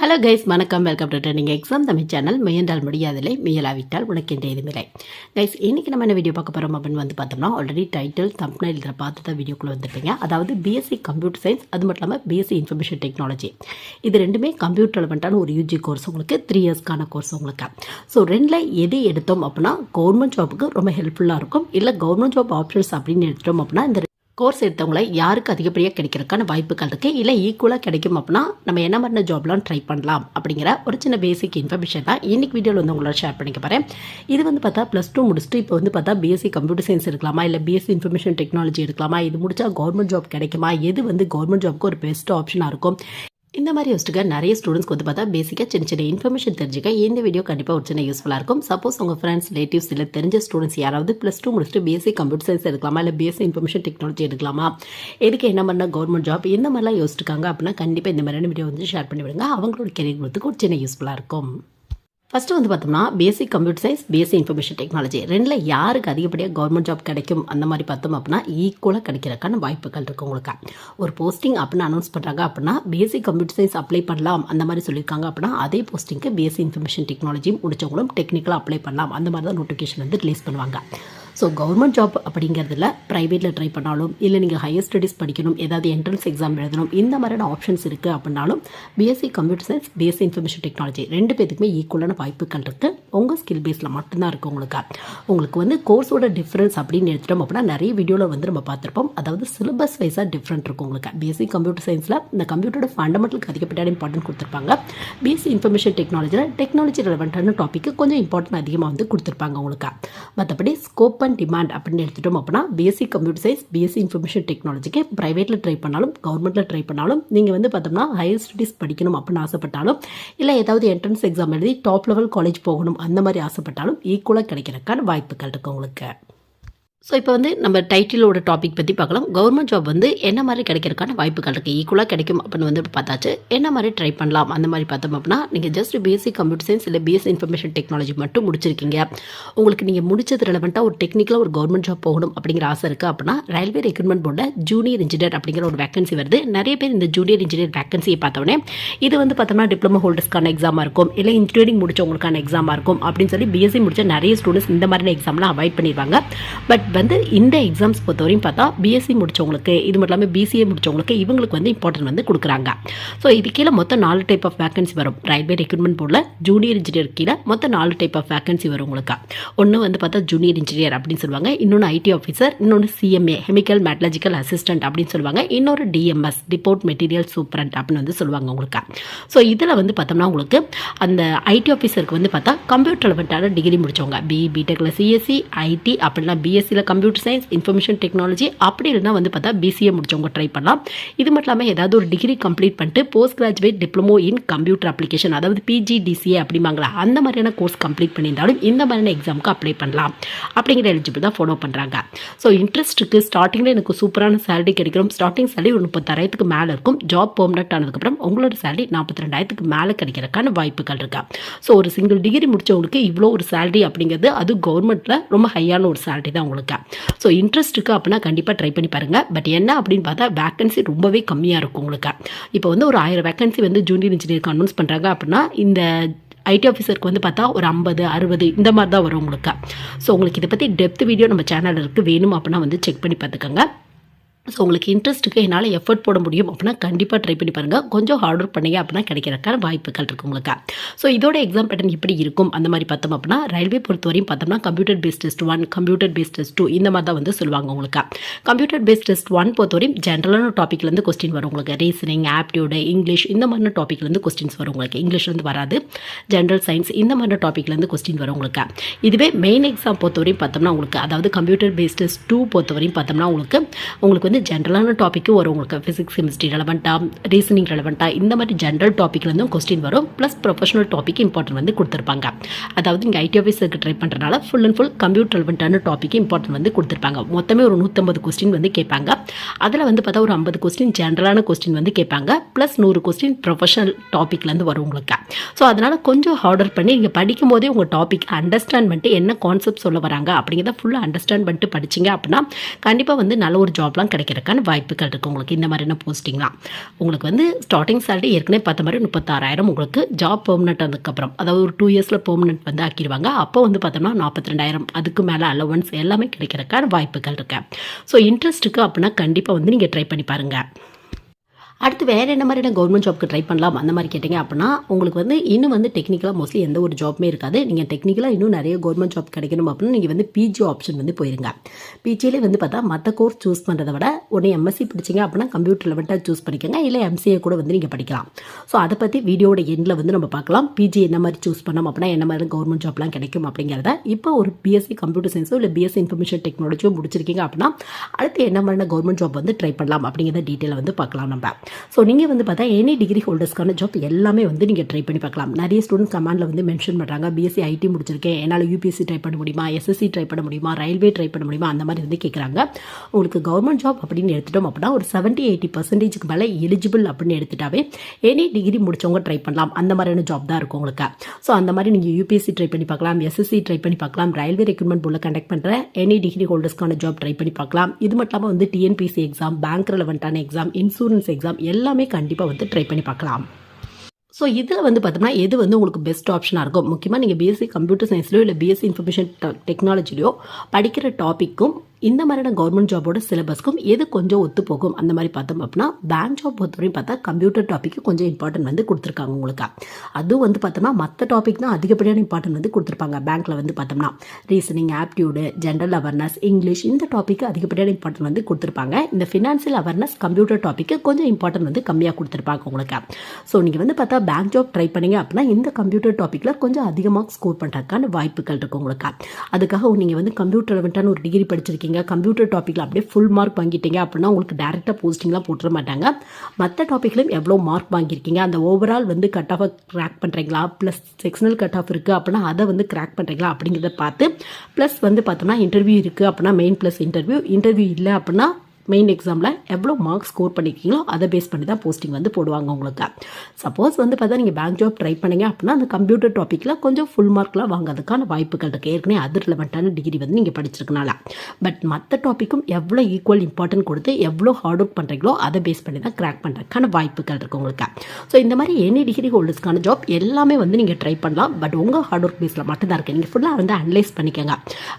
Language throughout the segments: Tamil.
ஹலோ கைஸ் வணக்கம். Welcome to trending exam Tamil channel முயன்றால் முடியாதில்லை முயலாவிட்டால் உனக்கு என்ற இதுமில்லை கைஸ் இன்றைக்கி நம்ம என்ன வீடியோ பார்க்க போகிறோம் அப்படின்னு வந்து பார்த்தோம்னா ஆல்ரெடி டைட்டில் தம்ப்னைல் இதில் பார்த்து தான் வீடியோக்குள்ளே வந்துருப்பீங்க. அதாவது பிஎஸ்சி கம்ப்யூட்டர் சயின்ஸ் அது மட்டும் இல்லாமல் பிஎஸ்சி இன்ஃபர்மேஷன் டெக்னாலஜி இது ரெண்டுமே கம்ப்யூட்டர் ரெலவெண்ட்டான ஒரு யூஜி கோர்ஸ் உங்களுக்கு த்ரீ இயர்ஸ்க்கான கோர்ஸ் உங்களுக்கு. ஸோ ரெண்டில் எது எடுத்தோம் அப்படின்னா கவர்மெண்ட் ஜாபுக்கு ரொம்ப ஹெல்ப்ஃபுல்லாக இருக்கும். இல்லை கவர்மெண்ட் ஜாப் ஆப்ஷன்ஸ் அப்படின்னு எடுத்தோம் அப்படின்னா இந்த கோர்ஸ் எடுத்தவங்களை யாருக்கு அதிகப்படியாக கிடைக்கிறதுக்கான வாய்ப்புகள் இருக்குது இல்லை ஈக்குவலாக கிடைக்கும் அப்படின்னா நம்ம என்ன மாதிரி ஜாப்லாம் ட்ரை பண்ணலாம் அப்படிங்கிற ஒரு சின்ன பேசிக் இன்ஃபர்மேஷன் தான் இன்றைக்கி வீடியோவில் வந்து உங்களோட ஷேர் பண்ணிக்க போகிறேன் இது வந்து பார்த்தா ப்ளஸ் டூ முடிச்சுட்டு இப்போ வந்து பார்த்தா பிஎஸ்சி கம்ப்யூட்டர் சயின்ஸ் எடுக்கலாமா? இல்லை பிஎஸ்சி இன்ஃபர்மேஷன் டெக்னாலஜி எடுக்கலாமா? இது முடிச்சா கவர்மெண்ட் ஜாப் கிடைக்குமா? எது வந்து கவர்மெண்ட் ஜாப்க்கு ஒரு பெஸ்ட் ஆப்ஷனாக இருக்கும்? இந்த மாதிரி யோசிச்சுக்க நிறைய ஸ்டூடெண்ட்ஸ்க்கு வந்து பார்த்தா பேசிக்காக சின்ன சின்ன இன்ஃபர்மேஷன் தெரிஞ்சுக்க இந்த வீடியோ கண்டிப்பாக ஒரு சின்ன யூஸ்ஃபுல்லாக இருக்கும். சப்போஸ் உங்கள் ஃப்ரெண்ட்ஸ் ரிலேட்டிவ்ஸ் இல்லை தெரிஞ்ச ஸ்டூடெண்ட்ஸ் யாராவது ப்ளஸ் டூ முடிச்சுட்டு பிஎஸ்சி கம்ப்யூட்டர் சயின்ஸ் எடுக்கலாமா? இல்லை பிஎஸ்சி இன்ஃபர்மேஷன் டெக்னாலஜி எடுக்கலாமா? எதுக்கு என்ன பண்ண கவர்மெண்ட் ஜாப் இந்த மாதிரிலாம் யோசிச்சிருக்காங்க அப்படின்னா கண்டிப்பாக இந்த மாதிரியான வீடியோ வந்து ஷேர் பண்ணி விடுங்க அவங்களோட கெரியர் கொடுத்துக்கு ஒரு சின்ன யூஸ்ஃபுல்லாக இருக்கும். ஃபஸ்ட்டு வந்து பார்த்தோம்னா basic computer science basic information technology ரெண்டில் யாருக்கு அதிகப்படியாக கவர்மெண்ட் ஜாப் கிடைக்கும்? அந்த மாதிரி பார்த்தோம் அப்படின்னா ஈக்குவலாக கிடைக்கிறக்கான வாய்ப்புகள் இருக்குது உங்களுக்கு. ஒரு போஸ்டிங் அப்படின்னு அனௌன்ஸ் பண்ணுறாங்க அப்படின்னா பேசிக் கம்ப்யூட்டர் சயின்ஸ் அப்ளை பண்ணலாம். அந்த மாதிரி சொல்லியிருக்காங்க அப்படின்னா அதே போஸ்டிங்க்கு பேசிக் இன்ஃபர்மேஷன் டெக்னாலஜி முடிச்சவங்களும் டெக்னிக்கலாக அப்ளை பண்ணலாம். அந்த மாதிரி தான் நோட்டிஃபிகேஷன் வந்து ரிலீஸ் பண்ணுவாங்க. ஸோ கவர்மெண்ட் ஜாப் அப்படிங்கிறதுல ப்ரைவேட்டில் ட்ரை பண்ணாலும் இல்லை நீங்கள் ஹையர் ஸ்டடீஸ் படிக்கணும் ஏதாவது என்ட்ரன்ஸ் எக்ஸாம் எழுதணும் இந்த மாதிரியான ஆப்ஷன்ஸ் இருக்குது அப்படின்னாலும் BSc computer science BSc information technology ரெண்டு பேத்துக்குமே ஈக்குவலான வாய்ப்புகள் இருக்குது உங்கள் ஸ்கில் பேஸில் மட்டும்தான் இருக்குது உங்களுக்கு. உங்களுக்கு வந்து கோர்ஸோட டிஃப்ரென்ஸ் அப்படின்னு எடுத்துட்டோம் அப்படின்னா நிறைய வீடியோவில் வந்து நம்ம பார்த்துருப்போம். அதாவது சிலபஸ் வைஸாக டிஃப்ரெண்ட் இருக்கும் உங்களுக்கு. பிஎஸ்சி கம்ப்யூட்டர் சயின்ஸில் இந்த கம்ப்யூட்டரோட ஃபண்டமெண்டலுக்கு அதிகப்பட்ட இம்பார்ட்டன்ட் கொடுத்துருப்பாங்க. பிஎஸ்சி இன்ஃபர்மேஷன் டெக்னாலஜியில் டெக்னாலஜி ரெலவெண்ட்டான டாப்பிக்கு கொஞ்சம் இம்பார்ட்டன்ட் அதிகமாக வந்து கொடுத்துருப்பாங்க உங்களுக்கு. மற்றபடி ஸ்கோப் ஆன் டிமாண்ட் அப்படின்னு எடுத்துட்டோம் அப்படின்னா BSc computer science BSc information டெக்னாலஜிக்கு ப்ரைவேட்டில் ட்ரை பண்ணாலும் கவர்மெண்ட்டில் ட்ரை பண்ணாலும் நீங்கள் வந்து பார்த்தோம்னா ஹையர் ஸ்டடீஸ் படிக்கணும் அப்படின்னு ஆசைப்பட்டாலும் இல்லை ஏதாவது என்ட்ரன்ஸ் எக்ஸாம் எழுதி டாப் லெவல் காலேஜ் போகணும் அந்த மாதிரி ஆசைப்பட்டாலும் ஈக்குவலாக கிடைக்கிறதுக்கான வாய்ப்புகள் இருக்குது உங்களுக்கு. ஸோ இப்போ வந்து நம்ம டைட்டிலோட டாபிக் பற்றி பார்க்கலாம். கவர்மெண்ட் ஜாப் வந்து என்ன மாதிரி கிடைக்கிறதுக்கான வாய்ப்புகள் இருக்குது ஈக்குவலாக கிடைக்கும் அப்படின்னு வந்து பார்த்தாச்சு. என்ன மாதிரி ட்ரை பண்ணலாம்? அந்த மாதிரி பார்த்தோம் அப்படின்னா நீங்கள் ஜஸ்ட் பிஎஸ்சி கம்ப்யூட்டர் சயின்ஸ் இல்லை பிஎஸ்சி இன்ஃபர்மேஷன் டெக்னாலஜி மட்டும் முடிச்சிருக்கீங்க. உங்களுக்கு நீங்கள் முடிச்சது ரெலவெண்ட்டாக ஒரு டெக்னிக்கலாக ஒரு கவர்மெண்ட் ஜாப் போகணும் அப்படிங்கிற ஆசை இருக்குது அப்படின்னா ரயில்வே ரெக்ரூட்மெண்ட் போர்டில் ஜூனியர் இன்ஜினியர் அப்படிங்கிற ஒரு வேக்கன்சி வருது. நிறைய பேர் இந்த ஜூனியர் இன்ஜினியர் வேக்கன்சியை பார்த்தோன்னே இது வந்து பார்த்தோம்னா டிப்ளமோ ஹோல்டர்ஸ்க்கான எக்ஸாமாக இருக்கும். இல்லை இன்ஜினியரிங் முடிச்சவங்களுக்கான எக்ஸாமாக இருக்கும் அப்படின்னு சொல்லி பிஎஸ்சி முடிச்ச நிறைய ஸ்டூடெண்ட்ஸ் இந்த மாதிரியான எக்ஸாம்லாம் அவாய்ட் பண்ணிடுவாங்க பட் வந்து இந்த எக்ஸாம்ஸ் பொறுத்தவரையும் பார்த்தா பிஎஸ்சி முடிச்சவங்களுக்கு இது மட்டும் இல்லாமல் பிசிஏ முடித்தவங்களுக்கு இவங்களுக்கு வந்து இம்பார்ட்டன்ட் வந்து கொடுக்குறாங்க. ஸோ இது கீழே மொத்தம் நாலு டைப் ஆஃப் வேகன்சி வரும். ரயில்வே ரெக்ரூட்மெண்ட் போர்டில் ஜூனியர் இன்ஜினியர் கீழே மொத்தம் நாலு டைப் ஆஃப் வேகன்சி வரும் உங்களுக்கு. ஒன்று வந்து பார்த்தா ஜூனியர் இன்ஜினியர் அப்படின்னு சொல்லுவாங்க. இன்னொன்று ஐடி ஆஃபீஸர் இன்னொன்று சிஎம்ஏ கெமிக்கல் மெட்டலஜிக்கல் அசிஸ்டன்ட் அப்படின்னு சொல்லுவாங்க. இன்னொரு டிஎம்எஸ் ரிப்போர்ட் மெட்டீரியல் சூப்பரண்ட் அப்படின்னு வந்து சொல்லுவாங்க உங்களுக்கு. ஸோ இதில் வந்து பார்த்தோம்னா உங்களுக்கு அந்த ஐடி ஆஃபீஸருக்கு வந்து பார்த்தா கம்ப்யூட்டர் ரெலவெண்ட்டான டிகிரி முடித்தவங்க பி பிடெக்கில் சிஎஸ்சி ஐடி அப்படின்னா பிஎஸ்சியில் கம்ப்யூட்டர் சயின்ஸ் இன்ஃபர்மேஷன் டெக்னாலஜி அப்படி இல்லைனா வந்து பார்த்தா பிசிஏ முடிச்சவங்க ட்ரை பண்ணலாம். இது மட்டும் இல்லாமல் ஏதாவது ஒரு டிகிரி கம்ப்ளீட் பண்ணிட்டு post graduate diploma in computer application அதாவது பிஜிடிசிஏ அப்படிம்பாங்களா அந்த மாதிரியான கோர்ஸ் கம்ப்ளீட் பண்ணியிருந்தாலும் இந்த மாதிரியான எக்ஸாமுக்கு அப்ளை பண்ணலாம். அப்படிங்கிற எலிஜிபிள் தான் ஃபாலோ பண்ணுறாங்க ஸோ இன்ட்ரெஸ்ட்டுக்கு ஸ்டார்டிங்கில் எனக்கு சூப்பரான சேலரி கிடைக்கும் ஸ்டார்டிங் சேலரி ஒரு முப்பத்தாயிரத்துக்கு மேலே இருக்கும். ஜாப் பெர்மனெண்ட் ஆனதுக்கப்புறம் உங்களோட சேலரி நாற்பத்தி ரெண்டாயிரத்துக்கு மேலே கிடைக்கிறதுக்கான வாய்ப்புகள் இருக்கா? ஸோ ஒரு சிங்கிள் டிகிரி முடிச்சவங்களுக்கு இவ்வளோ ஒரு சேலரி அப்படிங்கிறது அது கவர்மெண்ட்டில் ரொம்ப ஹையான ஒரு சேலரி தான் உங்களுக்கு ஸோ இன்ட்ரெஸ்ட் இருக்குது அப்படின்னா கண்டிப்பாக ட்ரை பண்ணி பாருங்கள் பட் என்ன அப்படின்னு பார்த்தா வேக்கன்சி ரொம்பவே கம்மியாக இருக்கும் உங்களுக்கு. இப்போ வந்து ஒரு ஆயிரம் வேகன்சி வந்து ஜூனியர் இன்ஜினியருக்கு அனௌன்ஸ் பண்ணுறாங்க அப்படின்னா இந்த ஐடி ஆஃபீஸருக்கு வந்து பார்த்தா ஒரு ஐம்பது அறுபது இந்த மாதிரி தான் வரும் உங்களுக்கு. ஸோ உங்களுக்கு இதை பற்றி டெப்த் வீடியோ நம்ம சேனலில் இருக்குது வேணும் அப்படின்னா வந்து செக் பண்ணி பார்த்துக்கோங்க. ஸோ உங்களுக்கு இன்ட்ரெஸ்ட்டுக்கு என்னால் எஃபர்ட் போட முடியும் அப்படின்னா கண்டிப்பாக ட்ரை பண்ணி பாருங்கள் கொஞ்சம் ஹார்ட் ஒர்க் பண்ணிங்க அப்படின்னா கிடைக்கிறக்கான வாய்ப்புகள் இருக்குது உங்களுக்கு. ஸோ இதோட எக்ஸாம் பேட்டர்ன் எப்படி இருக்கும். அந்த மாதிரி பார்த்தோம் அப்படின்னா ரயில்வே பொறுத்தவரையும் பார்த்தோம்னா computer based test one computer based test two இந்த மாதிரி தான் வந்து சொல்லுவாங்க உங்களுக்கு. கம்ப்யூட்டர் பேஸ்ட் டெஸ்ட் ஒன் பொறுத்தவரையும் ஜென்ரலான டாப்பிக்லேருந்து கொஸ்டின் வரும் உங்களுக்கு. ரீசனிங் ஆப்டியூடு இங்கிலீஷ் இந்த மாதிரியான டாப்பிக்லேருந்து கொஸ்டின்ஸ் வரும் உங்களுக்கு. இங்கிலீஷ்லேருந்து வராது. ஜென்ரல் சயின்ஸ் இந்த மாதிரியான டாப்பிக்லேருந்து கொஸ்டின் வரும் உங்களுக்கு. இதுவே மெயின் எக்ஸாம் பொறுத்தவரையும் பார்த்தோம்னா உங்களுக்கு அதாவது கம்ப்யூட்டர் பேஸ்ட் டெஸ்ட் டூ பொறுத்தவரையும் பார்த்தோம்னா உங்களுக்கு உங்களுக்கு வந்து ஜென்ரலான டாப்பிக்கும் வரும். உங்களுக்கு ஃபிசிக்ஸ் கெமிஸ்ட்ரி ரெலவெண்ட்டாக ரீசனிங் ரெலவெண்ட்டாக இந்த மாதிரி ஜென்ரல் டாப்பிக்லேருந்தும் கொஸ்டின் வரும். ப்ளஸ் ப்ரொஃபஷனல் டாபிக் இம்பார்ட்டன்ட் வந்து கொடுத்துருப்பாங்க. அதாவது இங்கே ஐடி ஆஃபீஸருக்கு ட்ரை பண்ணுறதுனால ஃபுல் அண்ட் ஃபுல் கம்ப்யூட்டர் ரெலவெண்ட்டான டாப்பிக்கு இம்பார்ட்டன்ட் வந்து கொடுத்துருப்பாங்க. மொத்தமே ஒரு நூற்றம்பது கொஸ்டின் வந்து கேட்பாங்க. அதில் வந்து பார்த்தா ஒரு ஐம்பது கொஸ்டின் ஜென்ரலான கொஸ்டின் வந்து கேட்பாங்க. ப்ளஸ் நூறு கொஸ்டின் ப்ரொஃபஷனல் டாப்பிக்லேருந்து வரும் உங்களுக்கு. ஸோ அதனால் கொஞ்சம் ஆர்டர் பண்ணி நீங்கள் படிக்கும் போதே உங்கள் டாபிக் அண்டர்ஸ்டாண்ட் பண்ணிட்டு என்ன கான்செப்ட் சொல்ல வராங்க அப்படிங்கிறத ஃபுல்லாக அண்டர்ஸ்டாண்ட் பண்ணிட்டு படிச்சிங்க அப்படின்னா கண்டிப்பாக வந்து நல்ல ஒரு ஜாப்லாம் கிடைக்கும். கிடைக்கிறதுக்கான வாய்ப்புகள் இருக்குது உங்களுக்கு இந்த மாதிரியான போஸ்டிங்லாம் உங்களுக்கு வந்து ஸ்டார்டிங் சேலரி ஏற்கனவே பார்த்த மாதிரி முப்பத்தாறாயிரம் உங்களுக்கு ஜாப் பெர்மனெண்ட் அதுக்கப்புறம் அதாவது ஒரு டூ இயர்ஸில் பெர்மனெண்ட் வந்து ஆக்கிடுவாங்க. அப்போ வந்து பார்த்தோம்னா நாற்பத்தி ரெண்டாயிரம் அதுக்கு மேலே அலவன்ஸ் எல்லாமே கிடைக்கிறதுக்கான வாய்ப்புகள் இருக்குது ஸோ இன்ட்ரெஸ்ட்டுக்கு அப்படின்னா கண்டிப்பாக வந்து நீங்கள் ட்ரை பண்ணி பாருங்கள் அடுத்து வேறு என்ன மாதிரியான கவர்மெண்ட் ஜாப்க்கு ட்ரை பண்ணலாம்? அந்த மாதிரி கேட்டிங்க அப்படின்னா உங்களுக்கு வந்து இன்னும் வந்து டெக்னிக்கலாக மோஸ்ட்லி எந்த ஒரு ஜாப்புமே இருக்காது. நீங்கள் டெக்னிக்கலாக இன்னும் நிறைய கவர்மெண்ட் ஜாப் கிடைக்கணும் அப்படின்னா நீங்கள் வந்து பிஜி ஆப்ஷன் வந்து போயிருங்க. பிஜிலே வந்து பார்த்தா மற்ற கோர்ஸ் சூஸ் பண்ணுறதை விட ஒன்று எம்எஸ்சி பிடிச்சிங்க அப்படின்னா கம்ப்யூட்டர் லெவன்ட்டாக சூஸ் பண்ணிக்கோங்க. இல்லை எம்சிஏ கூட வந்து நீங்கள் படிக்கலாம். ஸோ அதை பற்றி வீடியோட எண்டில் வந்து நம்ம பார்க்கலாம். பிஜி என்ன மாதிரி சூஸ் பண்ணோம் அப்படின்னா என்ன மாதிரி கவர்மெண்ட் ஜாப்லாம் கிடைக்கும் அப்படிங்கிறத. இப்போ ஒரு பிஎஸ்சி கம்ப்யூட்டர் சயின்ஸோ இல்லை பிஎஸ்சி இன்ஃபர்மேஷன் டெக்னாலஜியோ முடிச்சிருக்கீங்க அப்படின்னா அடுத்து என்ன மாதிரியான கவர்மெண்ட் ஜாப் வந்து ட்ரை பண்ணலாம் அப்படிங்கிறத டீட்டெயிலை வந்து பார்க்கலாம் நம்ம. ஸோ நீங்கள் வந்து பார்த்தா எனி டிகிரி ஹோல்டர்ஸ்க்கான ஜாப் எல்லாமே வந்து நீங்கள் ட்ரை பண்ணி பார்க்கலாம். நிறைய ஸ்டூடெண்ட்ஸ் கமாண்டில் வந்து மென்ஷன் பண்ணுறாங்க பிஎஸ்சி ஐடி முடிச்சிருக்கேன். என்னால் யூபிஎஸ்சி ட்ரை பண்ண முடியுமா? எஸ்எஸ்சி ட்ரை பண்ண முடியுமா? ரயில்வே ட்ரை பண்ண முடியுமா? அந்த மாதிரி வந்து கேட்குறாங்க உங்களுக்கு கவர்மெண்ட் ஜாப் அப்படின்னு எடுத்துட்டோம் அப்படின்னா ஒரு செவன்ட்டி எயிட்டி பர்சன்டேஜுக்கு மேலே எலிஜிபிள் அப்படின்னு எடுத்துட்டாவே எனி டிகிரி முடிச்சவங்க ட்ரை பண்ணலாம். அந்த மாதிரியான ஜாப் தான் இருக்கும் உங்களுக்கு. ஸோ அந்த மாதிரி நீங்கள் யூபிஎஸ்சி ட்ரை பண்ணி பார்க்கலாம். எஸ்எஸ்சி ட்ரை பண்ணி பார்க்கலாம். ரயில்வே ரெக்ரூட்மெண்ட் போல கண்டக்ட் பண்ணுற எனி டிகிரி ஹோல்டர்ஸ்க்கான ஜாப் ட்ரை பண்ணி பார்க்கலாம். இது மட்டும் இல்லாமல் வந்து டிஎன்பிசி எக்ஸாம் பேங்க் ரெலவெண்ட்டான எக்ஸாம் இன்சூரன்ஸ் எக்ஸாம் எல்லாமே கண்டிப்பாக வந்து ட்ரை பண்ணி பார்க்கலாம். ஸோ இதில் வந்து பார்த்தோம்னா எது வந்து உங்களுக்கு பெஸ்ட் ஆப்ஷனாக இருக்கும் முக்கியமாக நீங்கள் பிஎஸ்சி கம்ப்யூட்டர் சயின்ஸ்லையோ இல்லை பிஎஸ்சி இன்ஃபர்மேஷன் டெக்னாலஜிலையோ படிக்கிற டாப்பிக்கும் இந்த மாதிரியான கவர்மெண்ட் ஜாபோட சிலபஸ்க்கும் எது கொஞ்சம் ஒத்து போகும்? அந்த மாதிரி பார்த்தோம் அப்படின்னா பேங்க் ஜாப் பொறுத்தவரையும் பார்த்தா கம்ப்யூட்டர் டாப்பிக்கு கொஞ்சம் இம்பார்ட்டன்ட் வந்து கொடுத்துருக்காங்க உங்களுக்கு. அதுவும் வந்து பார்த்தோம்னா மற்ற டாபிக் தான் அதிகப்படியான இம்பார்ட்டன்ட் வந்து கொடுத்துருப்பாங்க. பேங்க்கில் வந்து பார்த்தோம்னா reasoning aptitude general awareness English இந்த டாப்பிக்கு அதிகப்படியான இம்பார்ட்டன்ட் வந்து கொடுத்துருப்பாங்க. இந்த ஃபினான்ஷியல் அவேர்னஸ் கம்ப்யூட்டர் டாப்பிக்கு கொஞ்சம் இம்பார்ட்டன்ட் வந்து கம்மியாக கொடுத்துருப்பாங்க உங்களுக்கு. ஸோ நீங்கள் வந்து பார்த்தா பேங்க் ஜாப் ட்ரை பண்ணீங்க அப்படின்னா இந்த கம்ப்யூட்டர் டாப்பிக்கில் கொஞ்சம் அதிகமாக ஸ்கோர் பண்ணுறதுக்கான வாய்ப்புகள் இருக்குது உங்களுக்கு. அதுக்காக நீங்கள் வந்து கம்ப்யூட்டர் வந்துட்டான ஒரு டிகிரி படிச்சிருக்கீங்க படிச்சிருக்கீங்க கம்ப்யூட்டர் டாப்பிக்கில் அப்படியே ஃபுல் மார்க் வாங்கிட்டீங்க அப்படின்னா உங்களுக்கு டேரெக்டாக போஸ்டிங்லாம் போட்டுற மாட்டாங்க. மற்ற டாப்பிக்லையும் எவ்வளோ மார்க் வாங்கியிருக்கீங்க அந்த ஓவரால் வந்து கட் ஆஃப் கிராக் பண்ணுறீங்களா ப்ளஸ் செக்ஷனல் கட் ஆஃப் இருக்குது அப்படின்னா அதை வந்து கிராக் பண்ணுறீங்களா அப்படிங்கிறத பார்த்து ப்ளஸ் வந்து பார்த்தோம்னா இன்டர்வியூ இருக்குது அப்படின்னா மெயின் ப்ளஸ் இன்டர்வியூ இன்டர்வியூ இல்லை அப்படின்னா மெயின் எக்ஸாமில் எவ்வளோ மார்க் ஸ்கோர் பண்ணியிருக்கீங்களோ அதை பேஸ் பண்ணி தான் போஸ்டிங் வந்து போடுவாங்க உங்களுக்கு. சப்போஸ் வந்து பார்த்தா நீங்கள் பேங்க் ஜாப் ட்ரை பண்ணீங்க அப்படின்னா அந்த கம்ப்யூட்டர் டாப்பிக்கில் கொஞ்சம் ஃபுல் மார்க்லாம் வாங்கிறதுக்கான வாய்ப்புகள் இருக்குது ஏற்கனவே அது ரிலவெண்ட்டான டிகிரி வந்து நீங்கள் படிச்சிருக்கனால. பட் மற்ற டாப்பிக்கும் எவ்வளோ ஈக்குவல் இம்பார்ட்டன்ட் கொடுத்து எவ்வளோ ஹார்ட் ஒர்க் பண்ணுறீங்களோ அதை பேஸ் பண்ணி தான் கிராக் பண்ணுறதுக்கான வாய்ப்புகள் இருக்குது உங்களுக்கு. ஸோ இந்த மாதிரி எனி டிகிரி ஹோல்டர்ஸ்க்கான ஜாப் எல்லாமே வந்து நீங்கள் ட்ரை பண்ணலாம். பட் உங்கள் ஹார்ட் ஒர்க் பேஸில் மட்டும்தான் இருக்குது நீங்கள் ஃபுல்லாக வந்து அனலைஸ் பண்ணிக்கோங்க.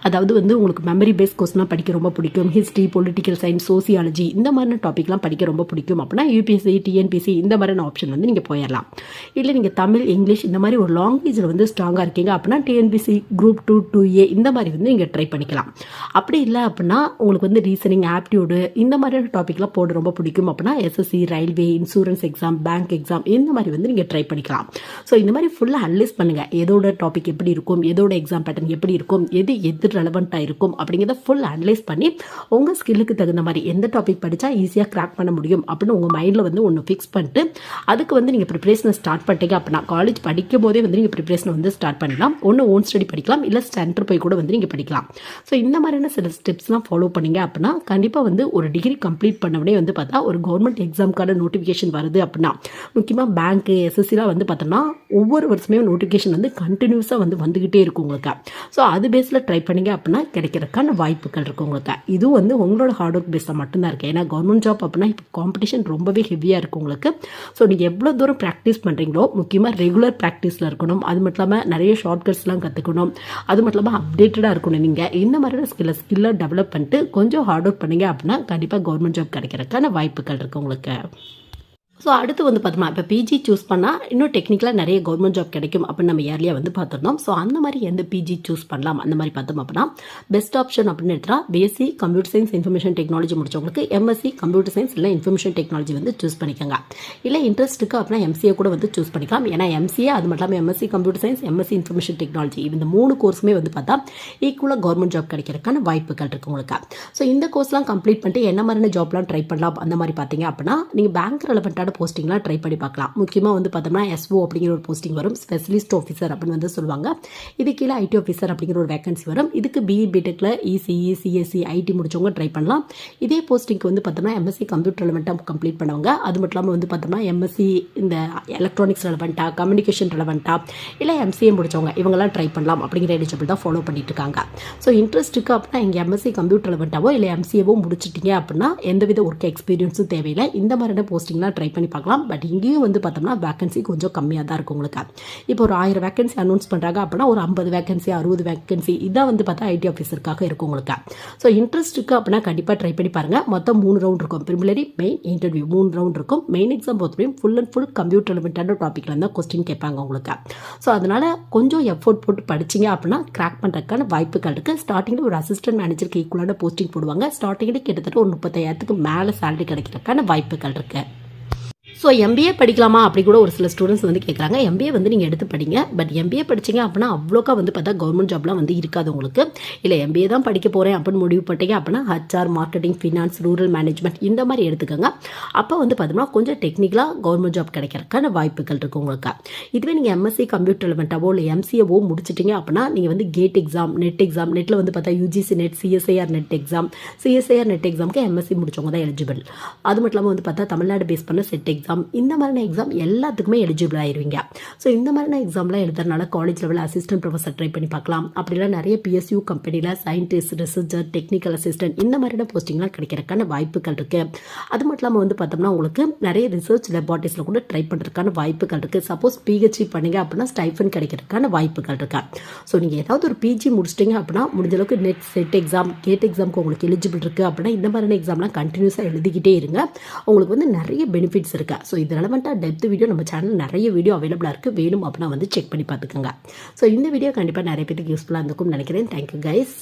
அதாவது வந்து உங்களுக்கு மெமரி பேஸ் கொஸ்டினாக படிக்க ரொம்ப பிடிக்கும். ஹிஸ்ட்ரி பொலிட்டிக்கல் சயின்ஸ் சோசியாலஜி இந்த மாதிரியான டாப்பிக்லாம் படிக்க ரொம்ப பிடிக்கும் அப்படின்னா யூபிஎஸ்சி டிஎன்பிசி இந்த மாதிரியான ஆப்ஷன் வந்து நீங்கள் போயிடலாம் இல்லை நீங்கள் தமிழ் இங்கிலீஷ் இந்த மாதிரி ஒரு லாங்குவேஜில் வந்து ஸ்ட்ராங்காக இருக்கீங்க அப்படின்னா TNPSC group two two A இந்த மாதிரி வந்து நீங்கள் ட்ரை பண்ணிக்கலாம். அப்படி இல்லை அப்படின்னா உங்களுக்கு வந்து ரீசனிங் ஆப்டியூடு இந்த மாதிரியான டாப்பிக்லாம் போட ரொம்ப பிடிக்கும் அப்படின்னா SSC railway insurance exam bank exam இந்த மாதிரி வந்து நீங்கள் ட்ரை பண்ணிக்கலாம். ஸோ இந்த மாதிரி ஃபுல்லாக அனலைஸ் பண்ணுங்கள் எதோட டாபிக் எப்படி இருக்கும் எதோட எக்ஸாம் பேட்டர்ன் எப்படி இருக்கும் எது எது ரெலவெண்ட்டாக இருக்கும் அப்படிங்கிறத ஃபுல் அனலைஸ் பண்ணி உங்கள் ஸ்கில்லுக்கு தகுந்த மாதிரி எந்த டாபிக் படித்தா ஈஸியாக கிராக் பண்ண முடியும் அப்படின்னு உங்கள் மைண்டில் வந்து ஒன்று ஃபிக்ஸ் பண்ணிட்டு அதுக்கு வந்து நீங்கள் ப்ரிப்ரேஷனை ஸ்டார்ட் பண்ணிட்டீங்க அப்படின்னா காலேஜ் படிக்கும் போதே வந்து நீங்கள் ப்ரிப்பரேஷனை வந்து ஸ்டார்ட் பண்ணலாம். ஒன்று ஓன் ஸ்டடி படிக்கலாம் இல்லை சென்டர் போய் கூட வந்து நீங்கள் படிக்கலாம். ஸோ இந்த மாதிரியான சில ஸ்டெப்ஸ்லாம் ஃபாலோ பண்ணீங்க அப்படின்னா கண்டிப்பாக வந்து ஒரு டிகிரி கம்ப்ளீட் பண்ணவுடனே வந்து பார்த்தா ஒரு கவர்மெண்ட் எக்ஸாமுக்கான நோட்டிஃபிகேஷன் வருது அப்படின்னா முக்கியமாக பேங்க்கு எஸ்எஸ்சிலாம் வந்து பார்த்தோன்னா ஒவ்வொரு வருஷமே நோட்டிஃபிகேஷன் வந்து கண்டினியூஸாக வந்து வந்துக்கிட்டே இருக்கும் உங்களுக்கு ஸோ அது பேஸில் ட்ரை பண்ணிங்க அப்படின்னா கிடைக்கிறதுக்கான வாய்ப்புகள் இருக்குது உங்களுக்கு இதுவும் வந்து உங்களோட ஹார்ட் ஒர்க் பேஸ் பேஸில் மட்டும்தான் இருக்குது ஏன்னா கவர்மெண்ட் ஜாப் அப்படின்னா இப்போ காம்படிஷன் ரொம்பவே ஹெவியாக இருக்குது உங்களுக்கு. ஸோ நீங்கள் எவ்வளோ தூரம் ப்ராக்டிஸ் பண்ணுறீங்களோ முக்கியமாக ரெகுலர் ப்ராக்டிஸில் இருக்கணும். அது மட்டும் இல்லாமல் நிறைய ஷார்ட்கட்ஸ்லாம் கற்றுக்கணும் அது மட்டும் இல்லாமல் அப்டேட்டடாக இருக்கணும் நீங்கள் இந்த மாதிரியான ஸ்கில்லை ஸ்கில்லை டெவலப் பண்ணிட்டு கொஞ்சம் ஹார்ட் ஒர்க் பண்ணீங்க அப்படின்னா கண்டிப்பாக கவர்மெண்ட் ஜாப் கிடைக்கிறதுக்கான வாய்ப்புகள் இருக்குது உங்களுக்கு. ஸோ அடுத்து வந்து பார்த்தோம்னா இப்போ பிஜி சூஸ் பண்ணால் இன்னும் டெக்னிக்கலாக நிறைய கவர்மெண்ட் ஜாப் கிடைக்கும் அப்படின்னு நம்ம ஏர்லியாக வந்து பார்த்துருந்தோம் ஸோ அந்த மாதிரி எந்த பிஜி சூஸ் பண்ணலாம் அந்த மாதிரி பார்த்தோம் அப்படின்னா பெஸ்ட் ஆப்ஷன் அப்படின்னு எடுத்தா BSc computer science information technology முடிச்சவங்களுக்கு MSc computer science இல்லை இன்ஃபர்மேஷன் டெக்னாலஜி வந்து சூஸ் பண்ணிக்கோங்க. இல்லை இன்ட்ரெஸ்ட் இருக்குது அப்படின்னா எம்சிஏ கூட வந்து சூஸ் பண்ணிக்கலாம். ஏன்னா எம்சிஏ அது மட்டும் இல்லாமல் MSc computer science MSc information technology இந்த மூணு கோர்ஸுமே வந்து பார்த்தா ஈக்குவலாக கவர்மெண்ட் ஜாப் கிடைக்கிறதுக்கான வாய்ப்புகள் இருக்குது உங்களுக்கு. ஸோ இந்த கோர்ஸ்லாம் கம்ப்ளீட் பண்ணிட்டு என்ன மாதிரியான ஜாப்லாம் ட்ரை பண்ணலாம் அந்த மாதிரி பார்த்தீங்க அப்படின்னா நீங்கள் பேங்க் ரெலவெண்ட்டான மாதிரியான போஸ்டிங்லாம் ட்ரை பண்ணி பார்க்கலாம். முக்கியமாக வந்து பார்த்தோம்னா எஸ்ஓ அப்படிங்கிற ஒரு போஸ்டிங் வரும். ஸ்பெஷலிஸ்ட் ஆஃபீஸர் அப்படின்னு வந்து சொல்லுவாங்க. இது கீழே ஐடி ஆஃபீஸர் அப்படிங்கிற ஒரு வேகன்சி வரும். இதுக்கு பிஇ பிடெக்கில் இசிஇ சிஎஸ்சி ஐடி முடிச்சவங்க ட்ரை பண்ணலாம். இதே போஸ்டிங்க்கு வந்து பார்த்தோம்னா எம்எஸ்சி கம்ப்யூட்டர் ரெலவெண்ட்டாக கம்ப்ளீட் பண்ணவங்க. அது மட்டும் இல்லாமல் வந்து பார்த்தோம்னா எம்எஸ்சி இந்த எலக்ட்ரானிக்ஸ் ரெலவெண்ட்டாக கம்யூனிகேஷன் ரெலவெண்ட்டாக இல்லை எம்சிஏ முடிச்சவங்க இவங்கெல்லாம் ட்ரை பண்ணலாம் அப்படிங்கிற எலிஜிபிள் தான் ஃபாலோ பண்ணிட்டு இருக்காங்க. ஸோ இன்ட்ரெஸ்ட் இருக்குது அப்படின்னா இங்கே எம்எஸ்சி கம்ப்யூட்டர் ரெலவெண்ட்டாவோ இல்லை எம்சிஏவோ முடிச்சிட்டிங்க அப்படின்னா எந்தவித ஒர்க் எக்ஸ்பீரியன்ஸும் தேவையில்லை. இந்த மாதிரியான போஸ்டிங்லாம் ட்ரை பண்ணி பண்ணி பார்க்கலாம். பட் இங்கேயும் வந்து பார்த்தோம்னா வேக்கன்சி கொஞ்சம் கம்மியாக தான் இருக்கும் உங்களுக்கு. இப்போ ஒரு ஆயிரம் வேக்கன்சி அனௌன்ஸ் பண்ணுறாங்க அப்படின்னா ஒரு ஐம்பது வேக்கன்சி அறுபது வேக்கன்சி இதான் வந்து பார்த்தா ஐடி ஆஃபீஸருக்காக இருக்கும் உங்களுக்கு. ஸோ இன்ட்ரெஸ்ட் இருக்குது அப்படின்னா கண்டிப்பாக ட்ரை பண்ணி பாருங்கள் மொத்தம் மூணு ரவுண்ட் இருக்கும். ப்ரிமிலரி மெயின் இன்டர்வியூ மூணு ரவுண்ட் இருக்கும். மெயின் எக்ஸாம் பொறுத்தவரையும் full and full computer related டாப்பிக்கில் இருந்தால் கொஸ்டின் கேட்பாங்க உங்களுக்கு. ஸோ அதனால் கொஞ்சம் எஃபோர்ட் போட்டு படிச்சீங்க அப்படின்னா கிராக் பண்ணுறதுக்கான வாய்ப்புகள் இருக்குது ஸ்டார்டிங்கில் ஒரு அசிஸ்டன்ட் மேனேஜருக்கு ஈக்குவலான போஸ்டிங் போடுவாங்க. ஸ்டார்டிங்கில் கிட்டத்தட்ட ஒரு முப்பத்தாயிரத்துக்கு மேலே சேலரி கிடைக்கிறதுக்கான வாய்ப்புகள் இருக்குது ஸோ எம்பிஏ படிக்கலாமா? அப்படி கூட ஒரு சில ஸ்டூடெண்ட்ஸ் வந்து கேட்குறாங்க எம்பிஏ வந்து நீங்கள் எடுத்து படிங்க. பட் எம்பிஏ படிச்சீங்க அப்படின்னா அவ்வளோக்கா வந்து பார்த்தா கவர்மெண்ட் ஜாப்லாம் வந்து இருக்காது உங்களுக்கு. இல்லை எம்பிஏ தான் படிக்க போகிறேன் அப்படின்னு முடிவு பண்ணிட்டீங்க அப்படின்னா HR marketing finance rural management இந்த மாதிரி எடுத்துக்கோங்க. அப்போ வந்து பார்த்தோம்னா கொஞ்சம் டெக்னிக்கலாக கவர்மெண்ட் ஜாப் கிடைக்கிறதுக்கான வாய்ப்புகள் இருக்குது உங்களுக்கு. இதுவே நீங்கள் எம்எஸ்சி கம்ப்யூட்டர் எலமெண்ட்டாவோ இல்லை எம்சிஏவோ முடிச்சிட்டிங்க அப்படின்னா நீங்கள் வந்து கேட் எக்ஸாம் நெட் எக்ஸாம் நெட்டில் வந்து பார்த்தா UGC NET CSIR NET exam CSIR NET எக்ஸாமுக்கு எம்எஸ்சி முடிச்சவங்க தான் எலிஜிபிள் அது மட்டும் இல்லாமல் வந்து பார்த்தா தமிழ்நாடு பேஸ் பண்ண செட் எக்ஸாம் இந்த மாதிரியான எக்ஸாம் எல்லாத்துக்குமே எலிஜிபிள் ஆயிருவீங்க. ஸோ இந்த மாதிரியான எக்ஸாம்லாம் எழுதுறதுனால காலேஜ் லெவலில் அசிஸ்டன்ட் ப்ரொஃபஸர் ட்ரை பண்ணி பார்க்கலாம். அப்படிலாம் நிறைய பிஎஸ்யூ கம்பெனியில் சயின்டிஸ்ட் ரிசர்ச்சர் டெக்னிக்கல் அசிஸ்டன்ட் இந்த மாதிரியான போஸ்டிங்லாம் கிடைக்கிறதுக்கான வாய்ப்புகள் இருக்குது அது மட்டும் இல்லாமல் வந்து பார்த்தோம்னா உங்களுக்கு நிறைய ரிசர்ச் லெபார்ட்டிஸில் கூட ட்ரை பண்ணுறதுக்கான வாய்ப்புகள் இருக்குது சப்போஸ் பிஹெச்டி பண்ணீங்க அப்படின்னா ஸ்டைஃபன் கிடைக்கிறதுக்கான வாய்ப்புகள் இருக்கா. ஸோ நீங்கள் ஏதாவது ஒரு பிஜி முடிச்சிட்டிங்க அப்படின்னா முடிஞ்சளவுக்கு நெட் செட் எக்ஸாம் கேட் எக்ஸாமுக்கு உங்களுக்கு எலிஜிபிள் இருக்குது அப்படின்னா இந்த மாதிரியான எக்ஸாம்லாம் கண்டினியூஸாக எழுதிக்கிட்டே இருங்க. உங்களுக்கு வந்து நிறைய பெனிஃபிட்ஸ் இருக்கு ஸோ இது ரெலவெண்ட்டாக டெப்த் வீடியோ நம்ம சேனல் நிறைய வீடியோ அவைலபிளாக இருக்குது வேணும் அப்படின்னா வந்து செக் பண்ணி பார்த்துக்கோங்க. ஸோ இந்த வீடியோ கண்டிப்பாக நிறைய பேருக்கு யூஸ்ஃபுல்லாக இருந்துக்கும்னு நினைக்கிறேன். Thank you guys